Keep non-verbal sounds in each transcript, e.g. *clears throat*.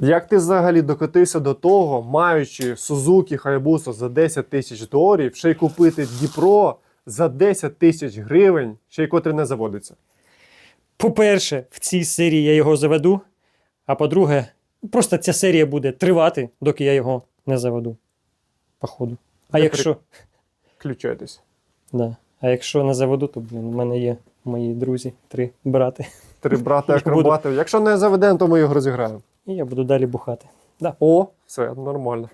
Як ти взагалі докотився до того, маючи Suzuki Hayabusa за 10 тисяч доларів, ще й купити Дніпро за 10 тисяч гривень, ще й котрий не заводиться? По-перше, в цій серії я його заведу. А по-друге, просто ця серія буде тривати, доки я його не заведу. Походу. А якщо. Включайтесь. Да. А якщо не заведу, то блін, у мене є мої друзі, три брати. Три *laughs* брати Я буду- акробати. Якщо не заведемо, то ми його розіграємо. І я буду далі бухати. Да. О, все нормально.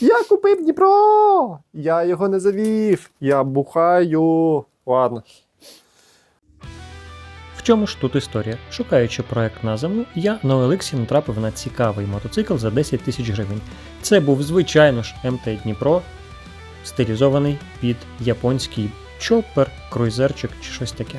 Я купив Дніпро! Я його не завів. Я бухаю. Ладно. В чому ж тут історія? Шукаючи проект на землю, я на OLX натрапив на цікавий мотоцикл за 10 тисяч гривень. Це був, звичайно ж, МТ Дніпро, стилізований під японський чоппер, круйзерчик чи щось таке.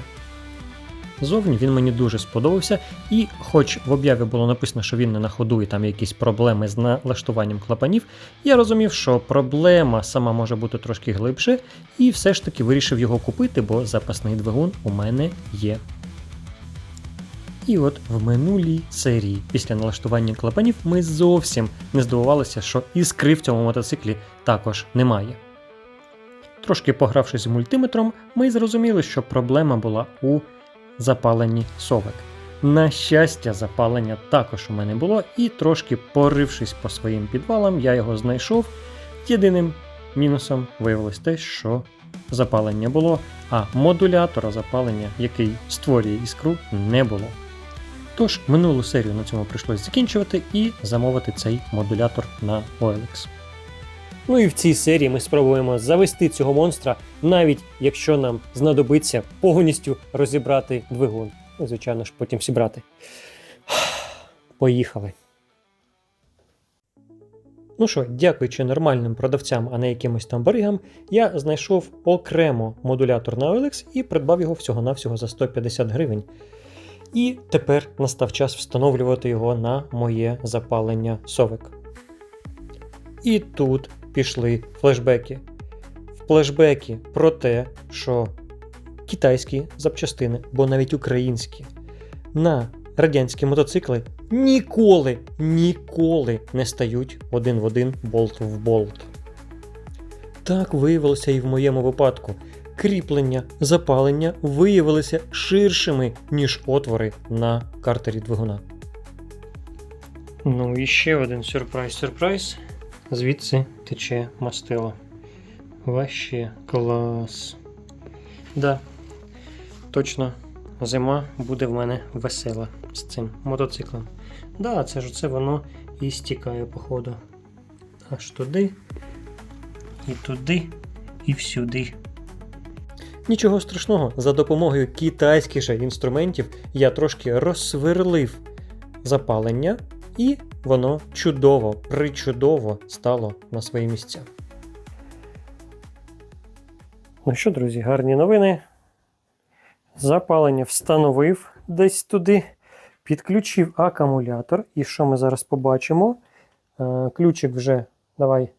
Зовні він мені дуже сподобався, і хоч в об'яві було написано, що він не на ходу і там якісь проблеми з налаштуванням клапанів, я розумів, що проблема сама може бути трошки глибше, і все ж таки вирішив його купити, бо запасний двигун у мене є. І от в минулій серії, після налаштування клапанів, ми зовсім не здивувалися, що іскри в цьому мотоциклі також немає. Трошки погравшись з мультиметром, ми зрозуміли, що проблема була у запаленні совек. На щастя, запалення також у мене було, і трошки порившись по своїм підвалам, я його знайшов. Єдиним мінусом виявилось те, що запалення було, а модулятора запалення, який створює іскру, не було. Тож минулу серію на цьому прийшлось закінчувати і замовити цей модулятор на OLX. Ну і в цій серії ми спробуємо завести цього монстра, навіть якщо нам знадобиться повністю розібрати двигун. Ну, звичайно ж, потім зібрати. *sighs* Поїхали. Ну що, дякуючи нормальним продавцям, а не якимось там баригам, я знайшов окремо модулятор на OLX і придбав його всього-навсього за 150 гривень. І тепер настав час встановлювати його на моє запалення совик. І тут пішли флешбеки. Флешбеки про те, що китайські запчастини, бо навіть українські, на радянські мотоцикли ніколи, ніколи не стають один в один болт в болт. Так виявилося і в моєму випадку. Кріплення, запалення виявилися ширшими, ніж отвори на картері двигуна. Ну і ще один сюрприз-сюрприз. Звідси тече мастило. Ваще клас. Да, точно, зима буде в мене весела з цим мотоциклом. Да, це ж це воно і стікає, походу. Аж туди, і туди, і всюди. Нічого страшного, за допомогою китайських же інструментів я трошки розсверлив запалення, і воно чудово, причудово стало на свої місця. Ну що, друзі, гарні новини. Запалення встановив десь туди, підключив акумулятор. І що ми зараз побачимо? Е, Ключик вже, давай,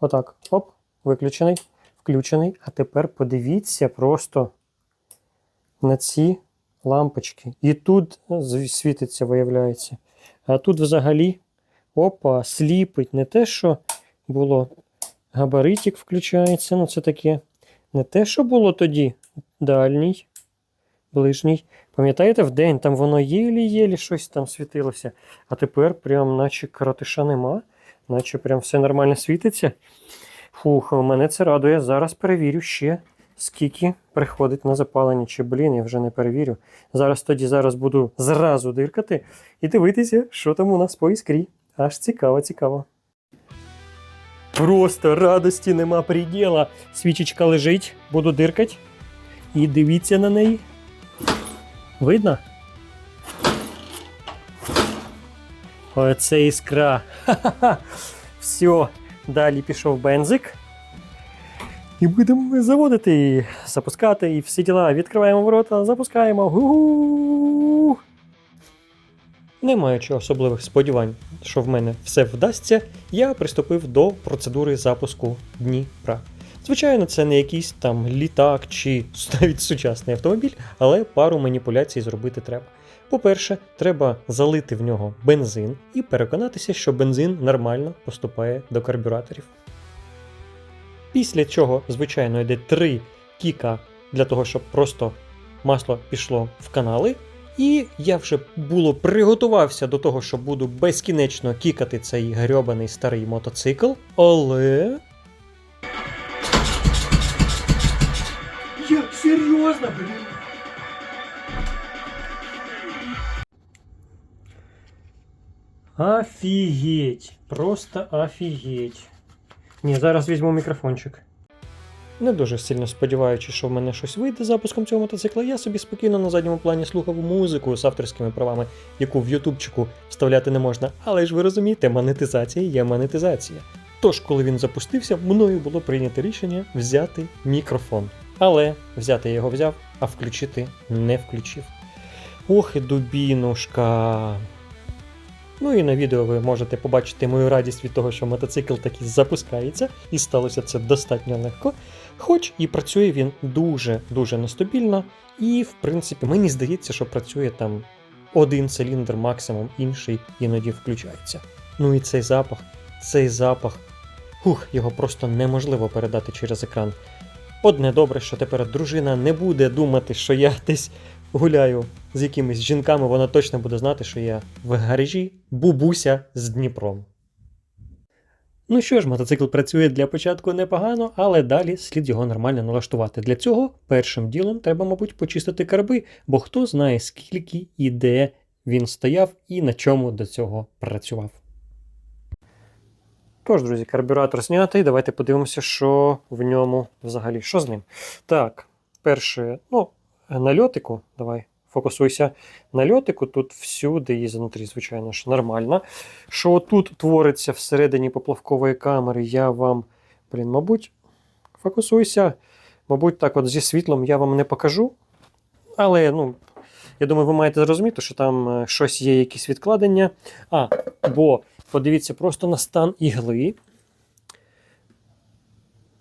отак, оп, виключений, включений. А тепер подивіться просто на ці лампочки. І тут світиться, виявляється. А тут взагалі опа, сліпить. Не те, що було габаритик включається. Ну, це таке. Не те, що було тоді дальній, ближній. Пам'ятаєте, в день там воно єлі-єлі щось там світилося. А тепер прям наче коротиша нема, наче прям все нормально світиться. Фух, мене це радує. Зараз перевірю ще, скільки приходить на запалення. Чи, блін, я вже не перевірю. Зараз тоді зараз буду зразу диркати і дивитися, що там у нас по іскрі. Аж цікаво, цікаво. Просто радості нема приділа. Свічечка лежить, буду диркать. І дивіться на неї. Видно? Оце іскра. Ха-ха-ха. Все. Далі пішов бензик. І будемо заводити її, запускати і всі діла. Відкриваємо ворота, запускаємо. Гу-гу! Не маючи особливих сподівань, що в мене все вдасться, я приступив до процедури запуску Дніпра. Звичайно, це не якийсь там літак чи навіть сучасний автомобіль, але пару маніпуляцій зробити треба. По-перше, треба залити в нього бензин і переконатися, що бензин нормально поступає до карбюраторів. Після чого, звичайно, йде три кіка для того, щоб просто масло пішло в канали. І я вже було приготувався до того, що буду безкінечно кікати цей грьобаний старий мотоцикл, але. Як серйозно, блін? Офігеть! Просто офігеть. Ні, зараз візьму мікрофончик. Не дуже сильно сподіваючись, що в мене щось вийде з запуском цього мотоцикла, я собі спокійно на задньому плані слухав музику з авторськими правами, яку в ютубчику вставляти не можна. Але ж ви розумієте, монетизація є монетизація. Тож, коли він запустився, мною було прийнято рішення взяти мікрофон. Але взяти я його взяв, а включити не включив. Ох і дубінушка. Ну і на відео ви можете побачити мою радість від того, що мотоцикл таки запускається, і сталося це достатньо легко. Хоч і працює він дуже-дуже нестабільно, і в принципі мені здається, що працює там один циліндр, максимум інший іноді включається. Ну і цей запах, цей запах. Хух, його просто неможливо передати через екран. Одне добре, що тепер дружина не буде думати, що я десь гуляю з якимись жінками, вона точно буде знати, що я в гаражі бубуся з Дніпром. Ну що ж, мотоцикл працює для початку непогано, але далі слід його нормально налаштувати. Для цього першим ділом треба, мабуть, почистити карби, бо хто знає, скільки і де він стояв і на чому до цього працював. Тож, друзі, карбюратор знятий. Давайте подивимося, що в ньому взагалі. Що з ним? Так, перше, ну, на льотику, давай, фокусуйся. На льотику тут всюди і знутрі, звичайно ж, нормально. Що тут твориться всередині поплавкової камери, я вам, блін, мабуть, фокусуйся. Мабуть, так от зі світлом я вам не покажу. Але, ну, я думаю, ви маєте зрозуміти, що там е, щось є, якісь відкладення. А, бо подивіться просто на стан ігли.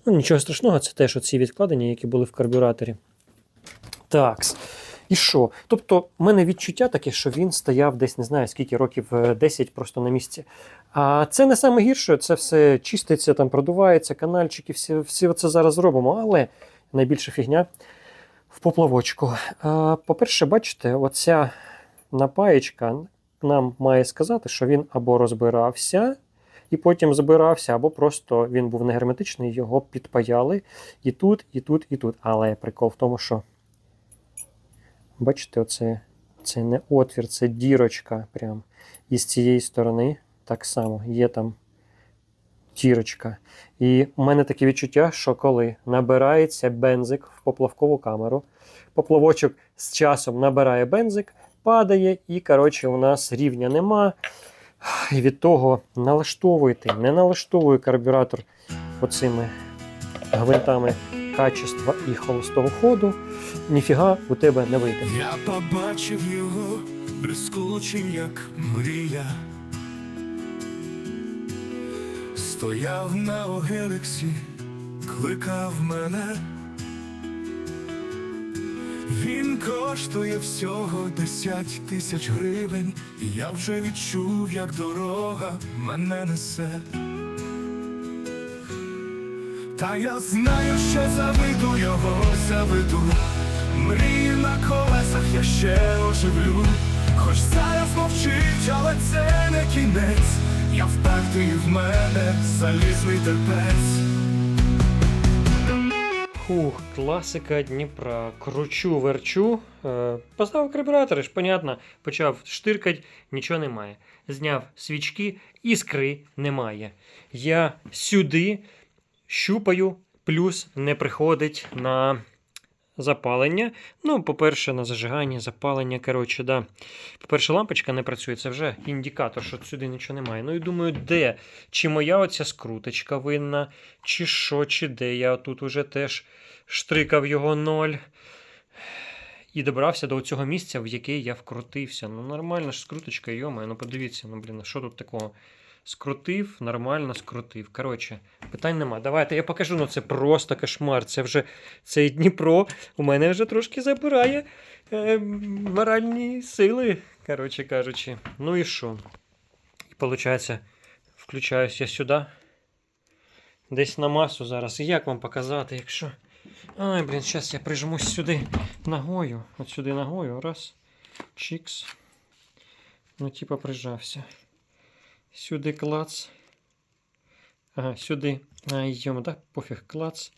Ну, нічого страшного, це теж оці відкладення, які були в карбюраторі. Такс. І що? Тобто, в мене відчуття таке, що він стояв десь не знаю скільки років, е, 10 просто на місці. А це не саме гірше, це все чиститься, там продувається, канальчики, всі, всі це зараз робимо, але найбільша фігня в поплавочку. А, по-перше, бачите, оця напаєчка нам має сказати, що він або розбирався. І потім збирався, або просто він був не герметичний, його підпаяли і тут, і тут, і тут. Але прикол в тому, що Бачите, оце це не отвір, це дірочка. Прям. І з цієї сторони так само є там дірочка. І у мене таке відчуття, що коли набирається бензик в поплавкову камеру, поплавочок з часом набирає бензик, падає, і, коротше, у нас рівня нема. І від того налаштовуйте, не налаштовує карбюратор оцими гвинтами качества і холостого ходу, ніфіга у тебе не вийде. Я побачив його блискучим, як мрія. Стояв на огелексі, кликав мене. Він коштує всього 10 тисяч гривень, я вже відчув, як дорога мене несе. Та я знаю, що заведу його, заведу. Мрії на колесах я ще оживлю. Хоч зараз мовчить, але це не кінець. Я впертий в мене залізний терпець. Хух, класика Дніпра. Кручу, верчу. Е, поставив карбюратор, ж, понятно. Почав штиркать, нічого немає. Зняв свічки, іскри немає. Я сюди щупаю, плюс не приходить на запалення. Ну, по-перше, на зажигання, запалення. Коротше, да. По-перше, лампочка не працює, це вже індикатор, що сюди нічого немає. Ну і думаю, де? Чи моя оця скруточка винна, чи що, чи де. Я тут уже теж штрикав його ноль. І добрався до цього місця, в яке я вкрутився. Ну, нормально ж скруточка, йома, ну подивіться, ну блін, що тут такого? Скрутив, нормально скрутив. Коротше, питань нема. Давайте я покажу, ну це просто кошмар. Це вже цей Дніпро у мене вже трошки забирає е, моральні сили, коротше кажучи. Ну і що? І виходить, включаюсь я сюди. Десь на масу зараз. І як вам показати, якщо. Ай, блін, зараз я прижмусь сюди ногою. От сюди ногою. Раз. Чікс. Ну, типа прижався. Сюди клац. Ага, сюди. А, йдемо, да? Пофіг, клац.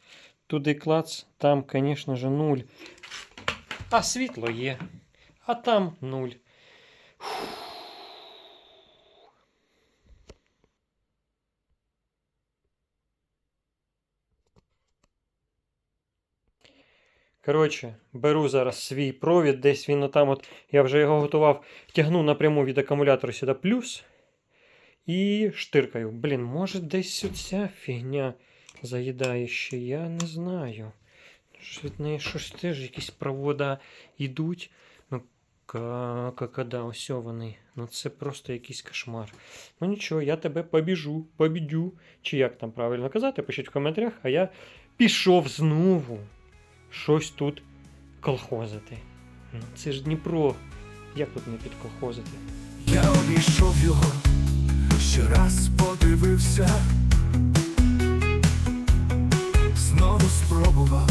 Туди клац. Там, звісно же, нуль. А світло є. А там нуль. Коротше, беру зараз свій провід, десь він отам от, я вже його готував, тягну напряму від акумулятора сюди плюс. І штиркаю. Блін, може десь оця фігня заїдає ще, я не знаю. Від неї щось теж якісь провода йдуть. Ну, какада, ось вони. Ну це просто якийсь кошмар. Ну нічого, я тебе побіжу, побідю. Чи як там правильно казати, пишіть в коментарях, а я пішов знову щось тут колхозити. Ну, це ж Дніпро. Як тут не підколхозити? Я обійшов його, ще раз подивився, знову спробував,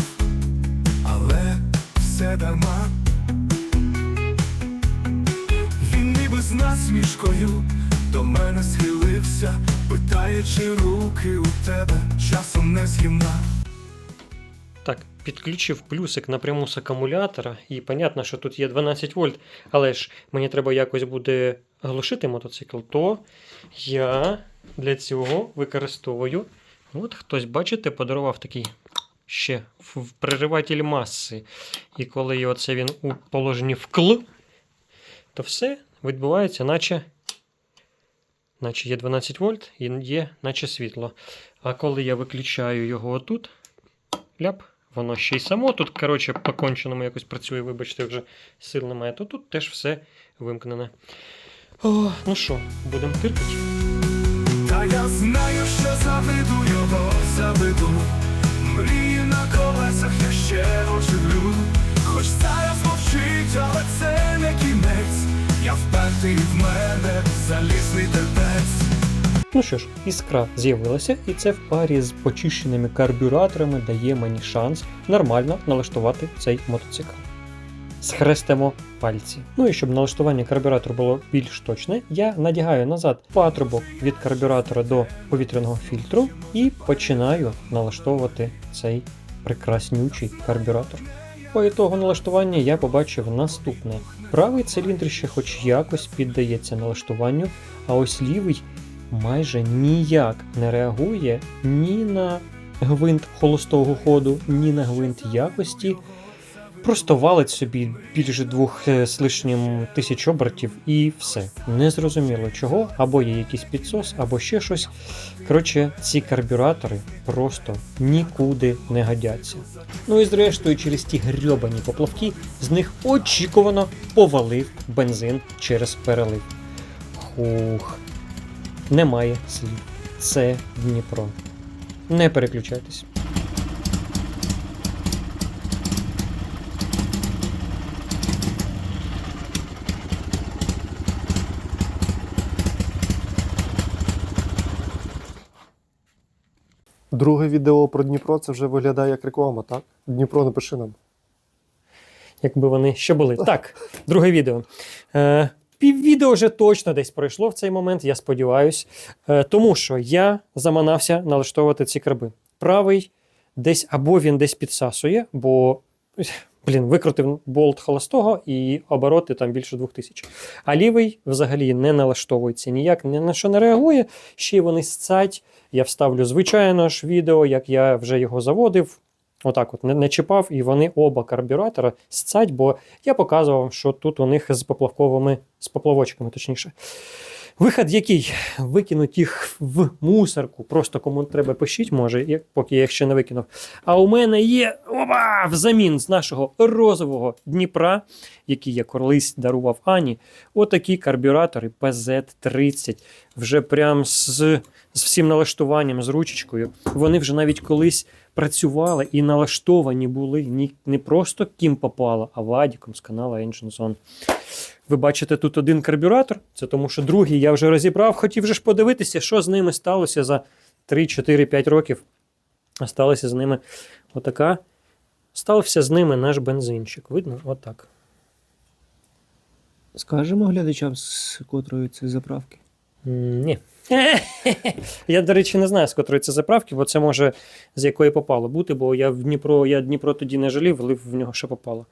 але все дарма. Він ніби з насмішкою до мене схилився, питає, чи руки у тебе часом не згімна. Підключив плюсик напряму з акумулятора, і понятно, що тут є 12 вольт, але ж мені треба якось буде глушити мотоцикл, то я для цього використовую. От хтось, бачите, подарував такий ще в маси. І коли оце він у положенні вкл, то все відбувається, наче, наче є 12 вольт і є наче світло. А коли я виключаю його отут, ляп, воно ще й само тут, коротше, по конченому якось працює, вибачте, вже сил немає, то тут теж все вимкнене. О, ну що, будемо тиркати? Та я знаю, що заведу його, заведу. Мрії на колесах я ще оживлю. Хоч зараз мовчить, але це не кінець. Я впертий в мене залізний терпець. Ну що ж, іскра з'явилася, і це в парі з почищеними карбюраторами дає мені шанс нормально налаштувати цей мотоцикл. Схрестимо пальці. Ну і щоб налаштування карбюратора було більш точне, я надягаю назад патрубок від карбюратора до повітряного фільтру і починаю налаштовувати цей прекраснючий карбюратор. По ітогу налаштування я побачив наступне: правий циліндр ще хоч якось піддається налаштуванню, а ось лівий майже ніяк не реагує ні на гвинт холостого ходу, ні на гвинт якості. Просто валить собі більше двох е, з лишнім тисяч обертів і все. Незрозуміло чого, або є якийсь підсос, або ще щось. Коротше, ці карбюратори просто нікуди не годяться. Ну і зрештою, через ті грьобані поплавки з них очікувано повалив бензин через перелив. Хух. Немає слів. Це Дніпро. Не переключайтесь. Друге відео про Дніпро це вже виглядає як реклама, так? Дніпро напиши нам. якби вони ще були. Так, друге відео. Е, піввідео вже точно десь пройшло в цей момент, я сподіваюся. Е, тому що я заманався налаштовувати ці карби. Правий десь або він десь підсасує, бо. Блін, викрутив болт холостого і обороти там більше 2000. А лівий взагалі не налаштовується ніяк, ні на що не реагує. Ще й вони сцать. Я вставлю звичайно ж відео, як я вже його заводив. Отак от не, не чіпав, і вони оба карбюратора сцять, бо я показував, що тут у них з поплавковими, з поплавочками, точніше. Вихід який? Викинуть їх в мусорку. Просто кому треба пишіть, може, поки я їх ще не викинув. А у мене є опа, взамін з нашого розового Дніпра, який я колись дарував Ані. Отакі карбюратори PZ30. Вже прям з, з всім налаштуванням, з ручечкою. Вони вже навіть колись працювали і налаштовані були не просто ким попало, а вадіком з каналу Ancient Zone. Ви бачите тут один карбюратор, це тому що другий я вже розібрав. Хотів же ж подивитися, що з ними сталося за 3, 4, 5 років. А сталося з ними отака. Стався з ними наш бензинчик. Видно? Отак. Скажемо глядачам, з котрої це заправки. Ні. *laughs* Я, до речі, не знаю, з котрої це заправки, бо це може з якої попало бути, бо я в Дніпро, я Дніпро тоді не жалів, влив в нього ще попало.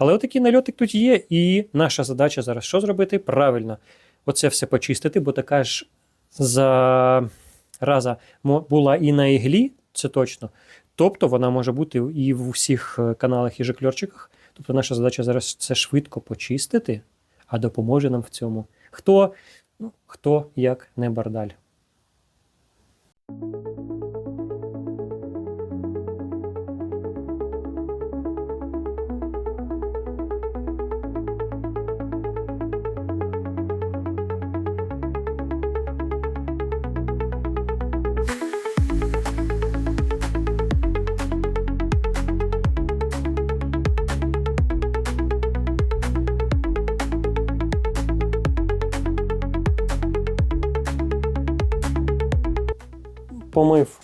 Але отакий нальотик тут є, і наша задача зараз що зробити? Правильно, оце все почистити, бо така ж зараза була і на іглі, це точно. Тобто вона може бути і в усіх е, каналах і жикльорчиках. Тобто наша задача зараз це швидко почистити, а допоможе нам в цьому. Хто Ну, хто як не бардаль. Помив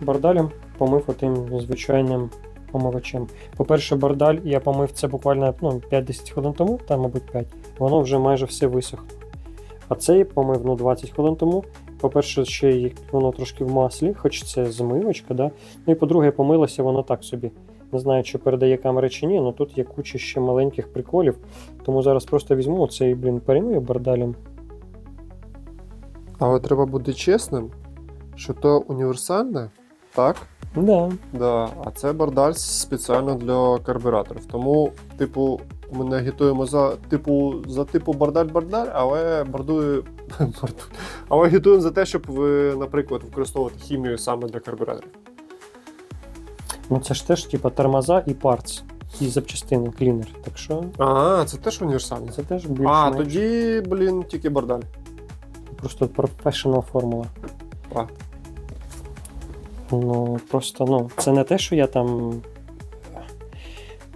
бардалем, помив отим звичайним помивачем. По-перше, бардаль я помив це буквально ну, 5-10 хвилин тому, там, мабуть, 5. Воно вже майже все висохло. А цей помив ну, 20 хвилин тому. По-перше, ще й воно трошки в маслі, хоч це змивочка, да? Ну і по-друге, помилося воно так собі. Не знаю, чи передає камера чи ні, але тут є куча ще маленьких приколів. Тому зараз просто візьму цей, блін, перемию бардалем. Але треба бути чесним, що то універсальне, так? Да. Да, а це бардаль спеціально для карбюраторів. Тому, типу, ми не агітуємо за типу за типу бардаль-бардаль, але бардую, *laughs* барду- але агітуємо за те, щоб ви, наприклад, використовувати хімію саме для карбюраторів. Ну це ж теж типа тормоза і парц, і запчастини, клінер. Так що А, це теж універсальне. це теж більш А, тоді, блін, тільки бардаль. просто професіонал формула. А. Ну просто ну, це не те, що я там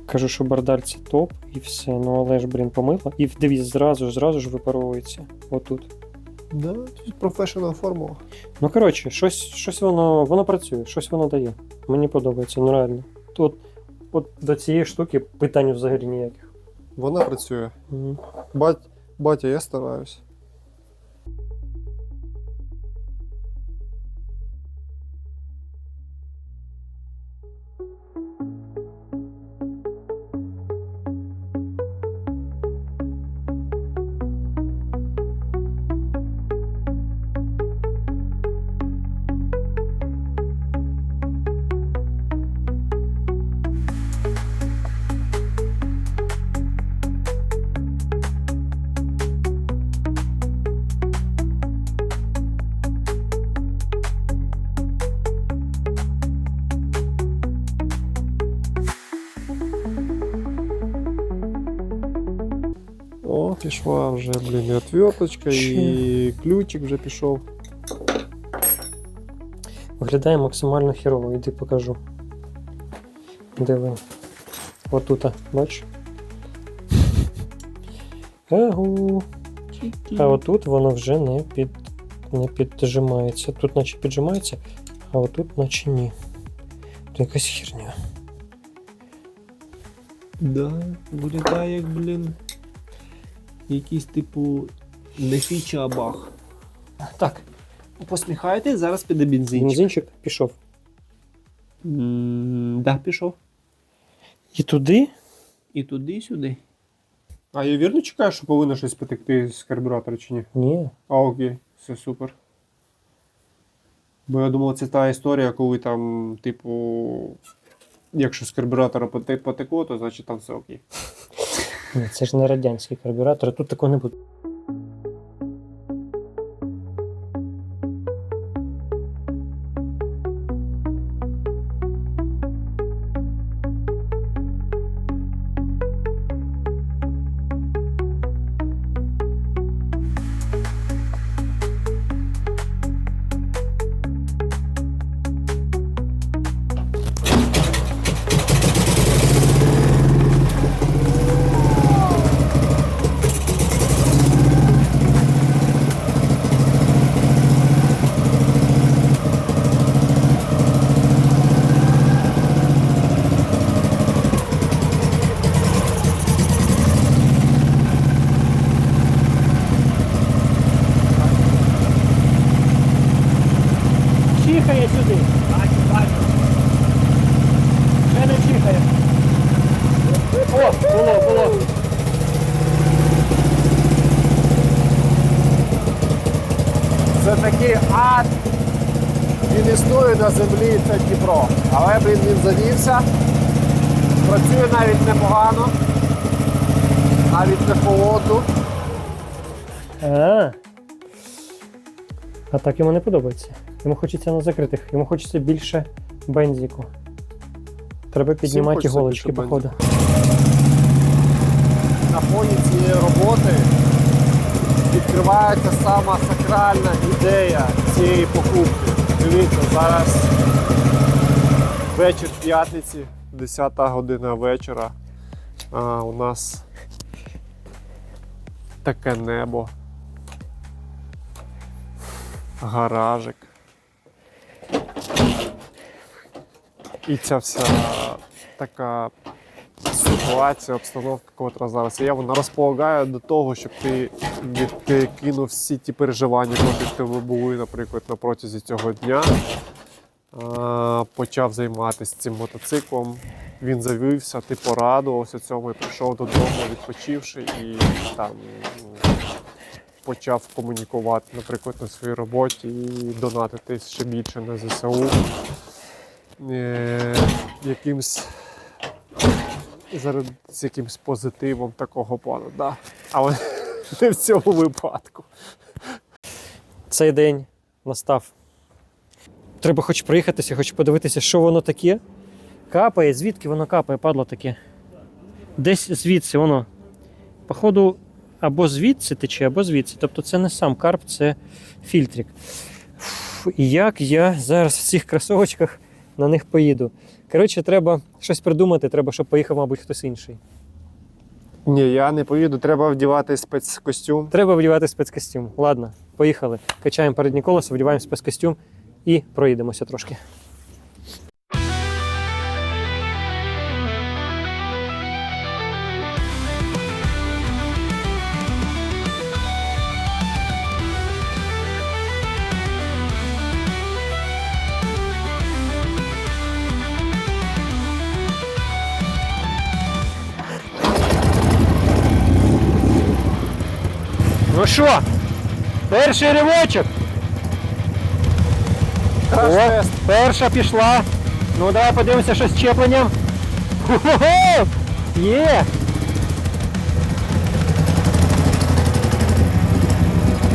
кажу, що бардаль це топ і все. Ну але ж, блін, помила. І дивіться, зразу ж, зразу ж випаровується. Отут. Да, тут професіонал формула. Ну, коротше, щось, щось воно, воно працює, щось воно дає. Мені подобається, ну реально. Тут от до цієї штуки питань взагалі ніяких. Вона працює. Мгм. Бать, батя, я стараюсь. Пішла вже, блін, і отверточка, і ключик вже пішов. Виглядає максимально херово, іди покажу. Диви. Отут, бач? Егу. А отут воно вже не, під, не піджимається. Тут наче піджимається, а отут наче ні. Тут якась херня. Да, виглядає як, блін. Якийсь типу не фіча, а баг. Так, Посміхаєтесь, зараз піде бензинчик. бензинчик пішов. М, Да, пішов. І туди. І туди, і сюди. А я вірно чекаю, що повинно щось потекти з карбюратора чи ні? Ні. А окей, все супер. Бо я думав, це та історія, коли там, типу, якщо з карбюратора поте- потекло, то значить там все окей. Ні, це ж не радянський карбюратор, тут такого не буде. Він. Працює навіть непогано. Навіть не холодно. А. А так йому не подобається. Йому хочеться на закритих, йому хочеться більше бензику. Треба піднімати більше походу. На фоні цієї роботи відкривається сама сакральна ідея цієї покупки. Дивіться, зараз вечір п'ятниці, 10 година вечора. А, у нас таке небо. Гаражик. І ця вся така ситуація, обстановка, котра зараз є, вона розполагає до того, щоб ти відкинув всі ті переживання, які в тебе були, наприклад, на протязі цього дня. А, Почав займатися цим мотоциклом. Він завівся, ти порадувався цьому і прийшов додому, відпочивши, і там ну, почав комунікувати, наприклад, на своїй роботі і донатити ще більше на ЗСУ. Е, якимсь з якимсь позитивом такого плану, да. але *laughs* не в цьому випадку. Цей день настав. Треба хоч проїхатися, хоч подивитися, що воно таке. Капає, звідки воно капає, падло таке. Десь звідси воно. Походу, або звідси тече, або звідси. Тобто це не сам карп, це фільтрик. І як я зараз в цих кросовочках на них поїду. Коротше, треба щось придумати, треба, щоб поїхав, мабуть, хтось інший. Ні, я не поїду, треба вдівати спецкостюм. Треба вдівати спецкостюм. Ладно, поїхали. Качаємо передні колеса, вдіваємо спецкостюм і проїдемося трошки. Ну що, перший ривочок. О, перша пішла. Ну давай подивимося, що з чепленням. Ху-ху-ху! Є!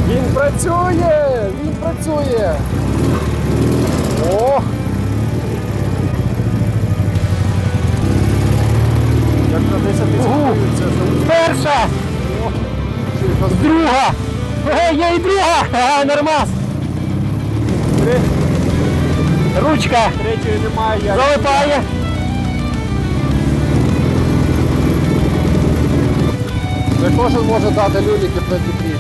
Він працює! Він працює! Ох! Як на 10 Угу. це Перша! Друга! Е, є і друга! Ага, нормас! Ручка Третьої немає, я залипає. не кожен може дати люліки при Дніпрі.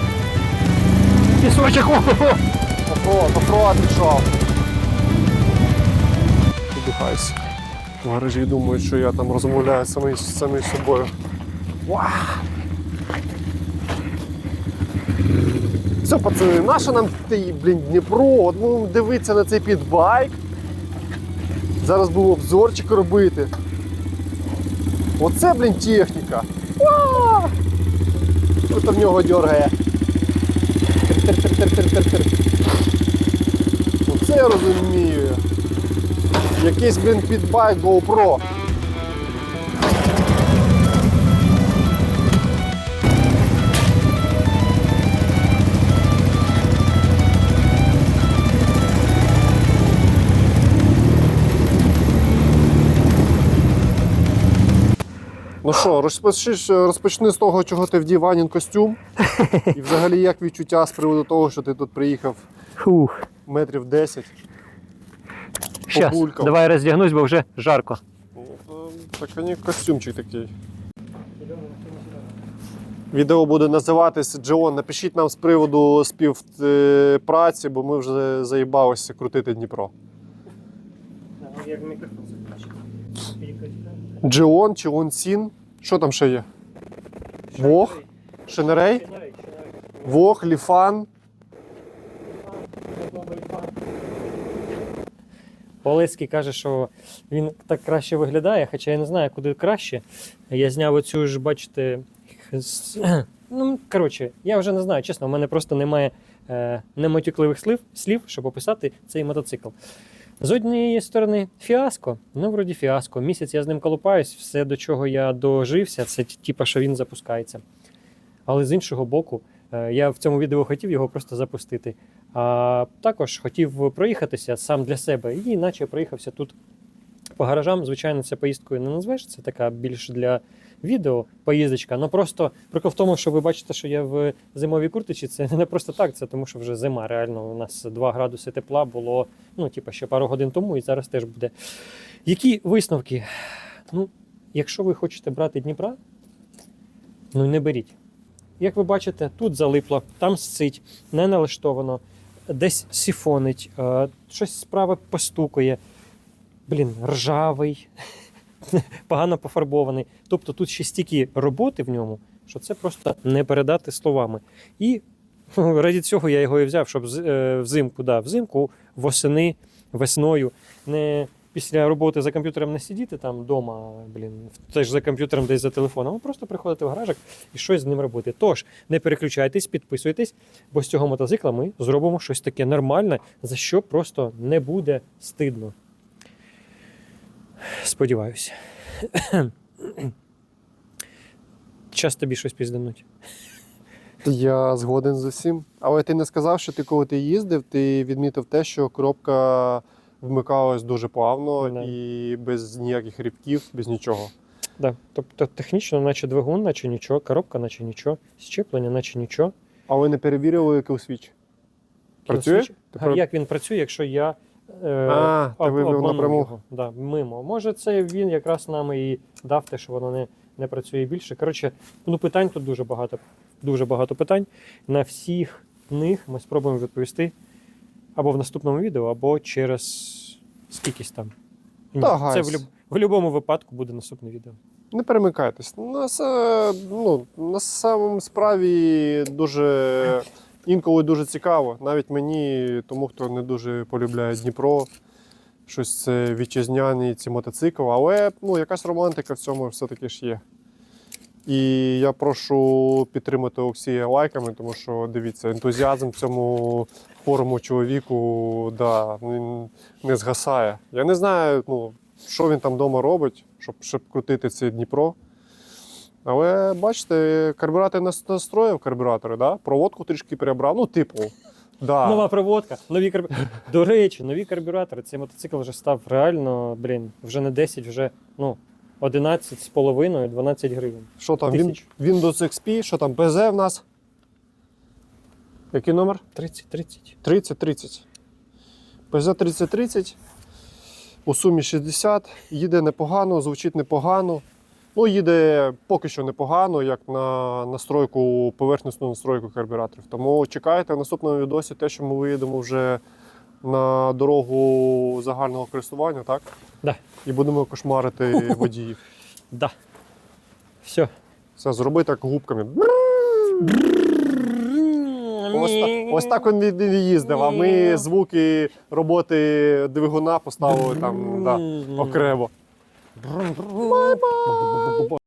Пісочок. О-хо-хо. Офро, офро пішов. Подихайся. В гаражі думають, що я там розмовляю самий, з самим собою. Вау! Все, пацани, наша нам той, блін, Дніпро? От ми будемо дивитися на цей підбайк. Зараз був обзорчик робити. Оце, блін, техніка. Що там в нього дергає? Оце я розумію. Якийсь, блін, підбайк GoPro. Ну що, розпочни, розпочни з того, чого ти вдів Ванін костюм. *laughs* І взагалі як відчуття з приводу того, що ти тут приїхав Фух. метрів 10. Щас, Побулькав. давай роздягнусь, бо вже жарко. Ну, Так вони костюмчик такий. Відео буде називатися Джон. Напишіть нам з приводу співпраці, бо ми вже заїбалися крутити Дніпро. Джеон чи Онсін. Що там ще є? Вог? Шенерей? Вог, Ліфан. Олецький каже, що він так краще виглядає, хоча я не знаю, куди краще. Я зняв оцю ж, бачите, *clears throat* ну, коротше, я вже не знаю, чесно, у мене просто немає е, нематюкливих слів, слів, щоб описати цей мотоцикл. З однієї сторони, фіаско. Ну, вроді фіаско. Місяць я з ним колупаюсь, все, до чого я дожився, це типа, що він запускається. Але з іншого боку, е, я в цьому відео хотів його просто запустити. А також хотів проїхатися сам для себе, і наче проїхався тут по гаражам. Звичайно, це поїздкою не назвеш, це така більш для відео поїздочка. Ну просто прикол в тому, що ви бачите, що я в зимовій курточці, це не просто так, це тому, що вже зима. Реально, у нас 2 градуси тепла було, ну, типу, ще пару годин тому, і зараз теж буде. Які висновки? Ну, якщо ви хочете брати Дніпра, ну не беріть. Як ви бачите, тут залипло, там сцить, не налаштовано, десь сіфонить, е, щось справа постукує. Блін, ржавий, *laughs* погано пофарбований. Тобто тут ще стільки роботи в ньому, що це просто не передати словами. І раді цього я його і взяв, щоб е, взимку, да, взимку, восени, весною, не після роботи за комп'ютером не сидіти там вдома, блін, теж за комп'ютером, десь за телефоном, а просто приходити в гаражик і щось з ним робити. Тож, не переключайтесь, підписуйтесь, бо з цього мотоцикла ми зробимо щось таке нормальне, за що просто не буде стидно. Сподіваюся. Час тобі щось піздануть. Я згоден з усім. Але ти не сказав, що ти коли ти їздив, ти відмітив те, що коробка вмикалась дуже плавно Да. і без ніяких рібків, без нічого. Да. Тобто технічно, наче двигун, наче нічого, коробка, наче нічого, щеплення, наче нічого. А ви не перевірили кілсвіч? Працює? Кілсвіч? Ти А як він працює, якщо я е, А, ти об- вивів обманув напряму. його? Да, мимо. Може, це він якраз нам і дав те, що воно не, не працює більше. Коротше, ну питань тут дуже багато. Дуже багато питань. На всіх них ми спробуємо відповісти або в наступному відео, або через скількись там. Ні, Та, це гайс. в, люб... в будь-якому випадку буде наступне відео. Не перемикайтесь. На, са- ну, на самому справі дуже інколи дуже цікаво. Навіть мені, тому хто не дуже полюбляє Дніпро, щось це вітчизняні ці мотоцикли, але ну, якась романтика в цьому все-таки ж є. І я прошу підтримати Олексія лайками, тому що дивіться, ентузіазм цьому хворому чоловіку да, не згасає. Я не знаю, ну, що він там вдома робить, щоб, щоб крутити це Дніпро. Але бачите, карбюратор нас- настроїв карбюратори, да? проводку трішки перебрав. Ну, типу, да. Нова проводка, нові карбюратори. До речі, нові карбюратори. Цей мотоцикл вже став реально, блін, вже не 10, вже ну, 11 з половиною, 12 гривень. що там? Він. Windows XP, що там, ПЗ в нас? Який номер? 30, 30. 30-30. ПЗ 3030. У сумі 60. Їде непогано, звучить непогано. Ну, їде поки що непогано, як на настройку, поверхнісну настройку карбюраторів. Тому чекайте в наступному відосі те, що ми виїдемо вже на дорогу загального користування, так? Да. І будемо кошмарити водіїв. *laughs* Да. Все. Це зроби так губками. Ось так, ось так він він їздив, а ми звуки роботи двигуна поставили там да, окремо. Bye bye.